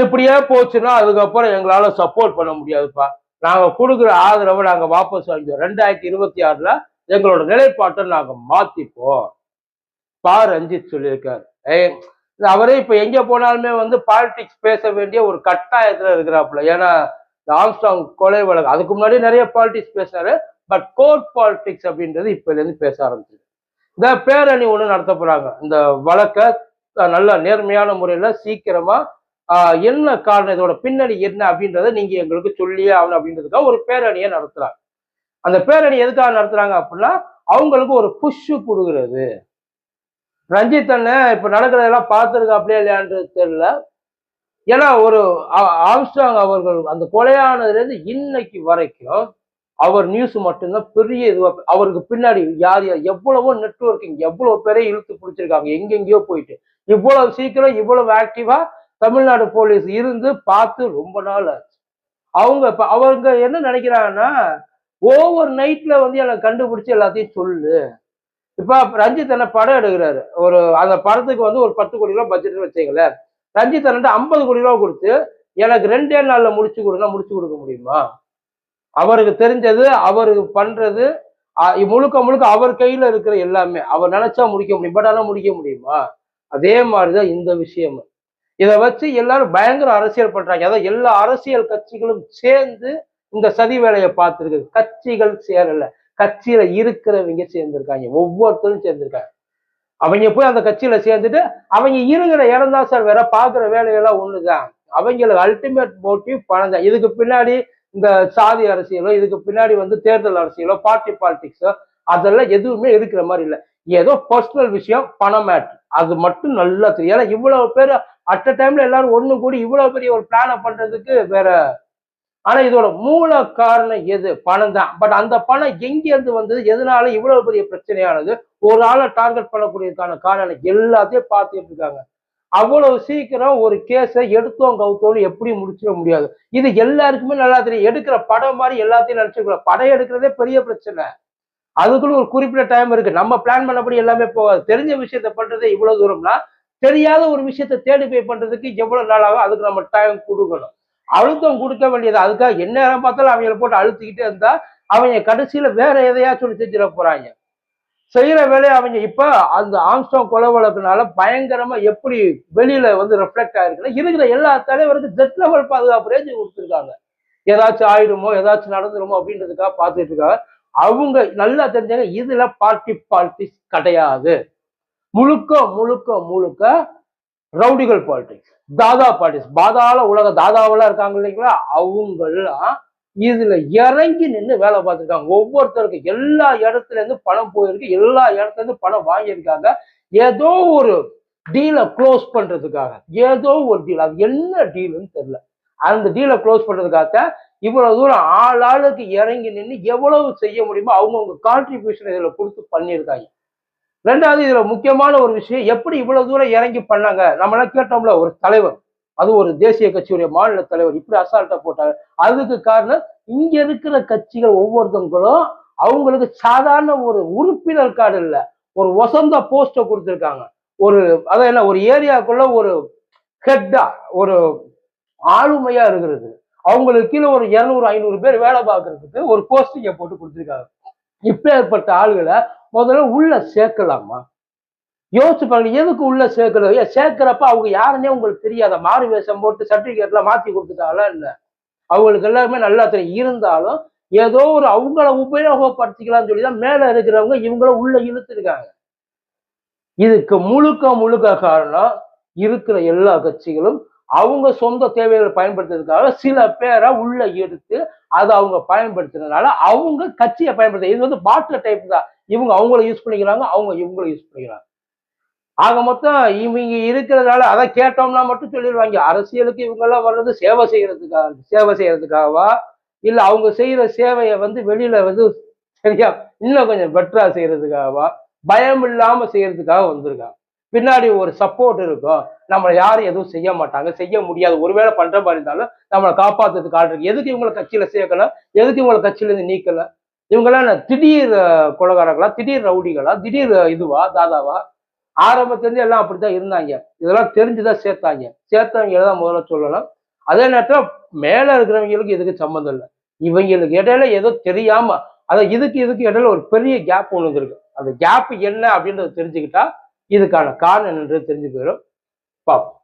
இப்படியே போச்சுன்னா அதுக்கப்புறம் எங்களால சப்போர்ட் பண்ண முடியாதுப்பா. நாங்க கொடுக்குற ஆதரவை நாங்க வாபஸ் வாங்கிடுவோம் ரெண்டாயிரத்தி இருபத்தி ஆறுல எங்களோட நிலைப்பாட்டை நாங்க மாத்திப்போம். பா ரஞ்சித் சொல்லியிருக்காரு. ஏய், அவரே இப்ப எங்க போனாலுமே வந்து பாலிடிக்ஸ் பேச வேண்டிய ஒரு கட்டாயத்துல இருக்கிறாப்புல. ஏன்னா இந்த ஆம்ஸ்டாங் கொலை வழக்கு அதுக்கு முன்னாடி நிறைய பாலிடிக்ஸ் பேசினாரு. பட் கோர்ட் பாலிடிக்ஸ் அப்படின்றது இப்பல இருந்து பேச ஆரம்பிச்சிருக்கு. இந்த பேரணி ஒண்ணு நடத்த போறாங்க. இந்த வழக்கை நல்ல நேர்மையான முறையில சீக்கிரமா என்ன காரணம்? இதோட பின்னணி என்ன அப்படின்றத நீங்க எங்களுக்கு சொல்லியே ஆகணும் அப்படின்றதுக்காக ஒரு பேரணியை நடத்துறாங்க. அந்த பேரணி எதுக்காக நடத்துறாங்க அப்படின்னா அவங்களுக்கு ஒரு புஷ் கொடுக்கறது. ரஞ்சித் அண்ணன் இப்ப நடக்கிறதெல்லாம் பார்த்துருக்கா அப்படியே இல்லையான்றது தெரியல. ஏன்னா ஒரு ஆம்ஸ்டாங் அவர்கள் அந்த கொலையானதுலேருந்து இன்னைக்கு வரைக்கும் அவர் நியூஸ் மட்டும்தான் பெரிய இதுவாக அவருக்கு பின்னாடி யார் யார் எவ்வளவோ நெட்ஒர்க்கிங் எவ்வளவு பேரை இழுத்து பிடிச்சிருக்காங்க எங்கெங்கேயோ போயிட்டு. இவ்வளவு சீக்கிரம் இவ்வளவு ஆக்டிவா தமிழ்நாடு போலீஸ் இருந்து பார்த்து ரொம்ப நாள் ஆச்சு. அவங்க இப்போ அவங்க என்ன நினைக்கிறாங்கன்னா ஓவர் நைட்ல வந்து எனக்கு கண்டுபிடிச்சி எல்லாத்தையும் சொல்லு. இப்போ ரஞ்சித் அண்ணன் படம் எடுக்கிறாரு. ஒரு அந்த படத்துக்கு வந்து ஒரு பத்து கோடி ரூபா பட்ஜெட் வச்சுங்களேன் ரஞ்சித் அண்ணன் ஐம்பது கோடி ரூபா கொடுத்து எனக்கு ரெண்டே நாள்ல முடிச்சு கொடுனா முடிச்சு கொடுக்க முடியுமா? அவருக்கு தெரிஞ்சது அவருக்கு பண்றது முழுக்க முழுக்க அவர் கையில இருக்கிற எல்லாமே. அவர் நினைச்சா முடிக்க முடியும் பட் ஆனால் முடிக்க முடியுமா? அதே மாதிரிதான் இந்த விஷயம் இதை வச்சு எல்லாரும் பயங்கர அரசியல் பண்றாங்க. அதாவது எல்லா அரசியல் கட்சிகளும் சேர்ந்து இந்த சதி வேலையை பார்த்துருக்கு கட்சிகள் சேரல. கட்சியில இருக்கிறவங்க சேர்ந்திருக்காங்க. ஒவ்வொருத்தரும் சேர்ந்திருக்காங்க. அவங்க போய் அந்த கட்சியில சேர்ந்துட்டு அவங்க இருக்கிற இடம் தான் சார் வேற. பாக்குற வேலையெல்லாம் ஒண்ணுதான். அவங்களுக்கு அல்டிமேட் மோட்டிவ் பணம் தான். இதுக்கு பின்னாடி இந்த சாதி அரசியலோ இதுக்கு பின்னாடி வந்து தேர்தல் அரசியலோ பார்ட்டி பாலிடிக்ஸோ அதெல்லாம் எதுவுமே இருக்கிற மாதிரி இல்லை. ஏதோ பர்சனல் விஷயம் பணம் மேட்ரு அது மட்டும் நல்லா தெரியும். ஏன்னா இவ்வளவு பேர் அட் அ டைம்ல எல்லாரும் ஒண்ணு கூடி இவ்வளவு பெரிய ஒரு பிளானை பண்றதுக்கு வேற ஆனா இதோட மூல காரணம் எது? பணம் தான். பட் அந்த பணம் எங்க இருந்து வந்தது? எதனால இவ்வளவு பெரிய பிரச்சனையானது? ஒரு ஆளை டார்கெட் பண்ணக்கூடியதுக்கான காரணம் எல்லாத்தையும் பார்த்துட்டு இருக்காங்க. அவ்வளவு சீக்கிரம் ஒரு கேஸை எடுத்தோம் கவுத்தோன்னு எப்படி முடிச்சிட முடியாது? இது எல்லாருக்குமே நல்லா தெரியும். எடுக்கிற படம் மாதிரி எல்லாத்தையும் நினைச்சுக்கலாம் படம் எடுக்கிறதே பெரிய பிரச்சனை. அதுக்குள்ள ஒரு குறிப்பிட்ட டைம் இருக்கு. நம்ம பிளான் பண்ணபடி எல்லாமே போகாது தெரிஞ்ச விஷயத்த பண்றது இவ்வளவு தூரம்னா தெரியாத ஒரு விஷயத்த தேடி போய் பண்றதுக்கு எவ்வளவு நாள் ஆகும்? அதுக்கு நம்ம டைம் கொடுக்கணும். அழுத்தம் கொடுக்க வேண்டியது. அதுக்காக என்ன நேரம் பார்த்தாலும் அவங்கள போட்டு அழுத்திக்கிட்டே இருந்தா அவங்க கடைசியில வேற எதையாச்சும் ஒண்ணு செஞ்சிட போறாங்க. செய்யற வேலையை அவங்க இப்ப அந்த ஆம்ஸ்டாங் கொலை வழக்குனால பயங்கரமா எப்படி வெளியில வந்து ரெஃப்ளெக்ட் ஆயிருக்குன்னா இருக்கிற எல்லா தலைவருக்கும் ஜெட் லெவல் பாதுகாப்பு ரேஞ்சு கொடுத்துருக்காங்க. ஏதாச்சும் ஆயிடுமோ ஏதாச்சும் நடந்துருமோ அப்படின்றதுக்காக பார்த்துட்டு இருக்காங்க. அவங்க நல்லா தெரிஞ்சாங்க இதுல பார்ட்டி பாலிடிக்ஸ் கிடையாது. முழுக்க முழுக்க முழுக்க ரவுடிகள் பாலிடிக்ஸ் தாதா பாலிடிக்ஸ் பாதாள உலக தாதாவெல்லாம் இருக்காங்க இல்லைங்களா? அவங்கெல்லாம் இதுல இறங்கி நின்று வேலை பார்த்துருக்காங்க. ஒவ்வொருத்தருக்கும் எல்லா இடத்துல இருந்து பணம் போயிருக்கு. எல்லா இடத்துல இருந்து பணம் வாங்கியிருக்காங்க. ஏதோ ஒரு டீலை க்ளோஸ் பண்றதுக்காக. ஏதோ ஒரு டீல் அது என்ன டீல்னு தெரியல. அந்த டீலை க்ளோஸ் பண்றதுக்காக இவ்வளவு தூரம் ஆள் ஆளுக்கு இறங்கி நின்று எவ்வளவு செய்ய முடியுமோ அவங்கவுங்க கான்ட்ரிபியூஷன் இதில் கொடுத்து பண்ணியிருக்காங்க. ரெண்டாவது இதுல முக்கியமான ஒரு விஷயம் எப்படி இவ்வளவு தூரம் இறங்கி பண்ணாங்க? நம்மளாம் கேட்டோம்ல ஒரு தலைவர். அது ஒரு தேசிய கட்சியுடைய மாநில தலைவர். இப்படி அசால்ட்டா போட்டாங்க அதுக்கு காரணம் இங்க இருக்கிற கட்சிகள் ஒவ்வொருத்தவங்களும் அவங்களுக்கு சாதாரண ஒரு உறுப்பினர் கார்டு இல்லை. ஒரு வசந்த போஸ்டை கொடுத்துருக்காங்க. ஒரு அதான் என்ன ஒரு ஏரியாக்குள்ள ஒரு ஹெட்டா ஒரு ஆளுமையா இருக்கிறது. அவங்களுக்கு கீழே ஒரு இருநூறு ஐநூறு பேர் வேலை பார்க்கறதுக்கு ஒரு போஸ்டிங்கை போட்டு கொடுத்துருக்காங்க. இப்பேற்பட்ட ஆளுகளை முதல்ல உள்ள சேர்க்கலாமா? யோசிச்சு பாருங்க எதுக்கு உள்ள சேர்க்கறது? ஏன் சேர்க்கிறப்ப அவங்க யாருன்னே உங்களுக்கு தெரியாத. மாறு வேஷம் போட்டு சர்டிபிகேட்லாம் மாத்தி கொடுத்துட்டாங்களா இல்ல அவங்களுக்கு எல்லாருமே நல்லா தெரியும். இருந்தாலும் ஏதோ ஒரு அவங்கள உபயோகப்படுத்திக்கலாம்னு சொல்லி தான் மேல இருக்கிறவங்க இவங்கள உள்ள இழுத்துருக்காங்க. இதுக்கு முழுக்க முழுக்க காரணம் இருக்கிற எல்லா கட்சிகளும் அவங்க சொந்த தேவைகளை பயன்படுத்துறதுக்காக சில பேரை உள்ள எடுத்து அதை அவங்க பயன்படுத்துறதுனால அவங்க கட்சியை பயன்படுத்த இது வந்து பாட்டில் டைப் தான். இவங்க அவங்கள யூஸ் பண்ணிக்கிறாங்க அவங்க இவங்கள யூஸ் பண்ணிக்கிறாங்க. ஆக மொத்தம் இவங்க இருக்கிறதுனால அதை கேட்டோம்னா மட்டும் சொல்லிடுவாங்க. அரசியலுக்கு இவங்கெல்லாம் வர்றது சேவை செய்யறதுக்காக சேவை செய்யறதுக்காகவா இல்லை அவங்க செய்யற சேவையை வந்து வெளியில வந்து சரியா இன்னும் கொஞ்சம் பெட்டரா செய்யறதுக்காகவா பயம் இல்லாம செய்யறதுக்காக வந்திருக்காங்க பின்னாடி ஒரு சப்போர்ட் இருக்கும் நம்மளை யாரும் எதுவும் செய்ய மாட்டாங்க. செய்ய முடியாது. ஒருவேளை பண்ற மாதிரி இருந்தாலும் நம்மளை காப்பாத்துறதுக்கு ஆள் இருக்கு. எதுக்கு இவங்களை கட்சியில சேர்க்கணும்? எதுக்கு இவங்களை கட்சியில இருந்து நீக்கல இவங்கெல்லாம் திடீர் அஹ், திடீர் ரவுடிகளா? திடீர் இதுவா? தாதாவா? ஆரம்பத்துலேருந்து எல்லாம் அப்படித்தான் இருந்தாங்க. இதெல்லாம் தெரிஞ்சுதான் சேர்த்தாங்க. சேர்த்தவங்க தான் முதல்ல சொல்லலாம் அதே நேரத்தில் மேலே இருக்கிறவங்களுக்கு இதுக்கு சம்மந்தம் இல்லை? இவங்களுக்கு இடையில ஏதோ தெரியாம அதை இதுக்கு இதுக்கு இடையில ஒரு பெரிய கேப் ஒன்று இருக்கு அந்த கேப் என்ன அப்படின்றத தெரிஞ்சுக்கிட்டா இதுக்கான காரணம் என்னன்றது தெரிஞ்சு போயிடும் பார்ப்போம்